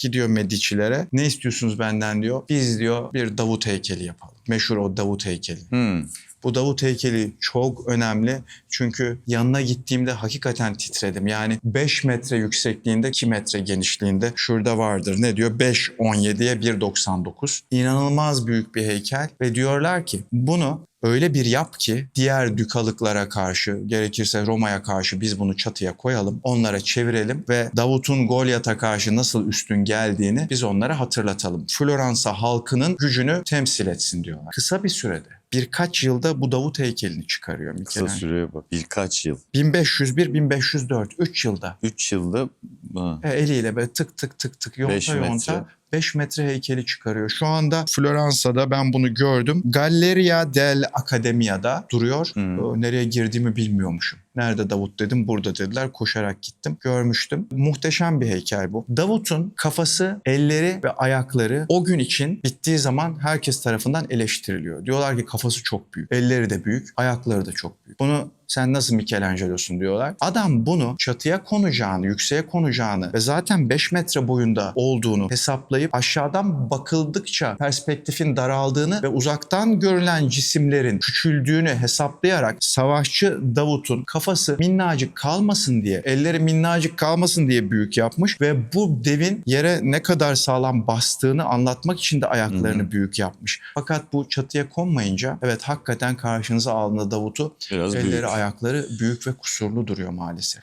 gidiyor Medici'lere. Ne istiyorsunuz benden diyor. Biz diyor bir Davut heykeli yapalım. Meşhur o Davut heykeli. Hmm. Bu Davut heykeli çok önemli çünkü yanına gittiğimde hakikaten titredim. Yani 5 metre yüksekliğinde 2 metre genişliğinde şurada vardır. Ne diyor? 5.17'ye 1.99. İnanılmaz büyük bir heykel ve diyorlar ki bunu öyle bir yap ki diğer dükalıklara karşı gerekirse Roma'ya karşı biz bunu çatıya koyalım. Onlara çevirelim ve Davut'un Golyat'a karşı nasıl üstün geldiğini biz onlara hatırlatalım. Floransa halkının gücünü temsil etsin diyorlar. Kısa bir sürede birkaç yılda bu Davut heykelini çıkarıyor Kısa Michelangelo. süreye bak. Birkaç yıl. 1501-1504 3 yılda 3 yılda ha, e, eliyle böyle tık tık tık tık yonta metre. Yonta 5 metre heykeli çıkarıyor. Şu anda Floransa'da ben bunu gördüm. Galleria del Accademia'da duruyor. Hmm. Nereye girdiğimi bilmiyormuşum. Nerede Davut dedim, burada dediler. Koşarak gittim, görmüştüm. Muhteşem bir heykel bu. Davut'un kafası, elleri ve ayakları o gün için bittiği zaman herkes tarafından eleştiriliyor. Diyorlar ki kafası çok büyük, elleri de büyük, ayakları da çok büyük. Bunu sen nasıl Michelangelo'sun diyorlar. Adam bunu çatıya konacağını, yükseğe konacağını ve zaten 5 metre boyunda olduğunu hesaplayıp aşağıdan bakıldıkça perspektifin daraldığını ve uzaktan görülen cisimlerin küçüldüğünü hesaplayarak savaşçı Davut'un kafası minnacık kalmasın diye, elleri minnacık kalmasın diye büyük yapmış ve bu devin yere ne kadar sağlam bastığını anlatmak için de ayaklarını büyük yapmış. Fakat bu çatıya konmayınca evet hakikaten karşınıza aldığında Davut'u biraz elleri büyük. ayakları büyük ve kusurlu duruyor maalesef.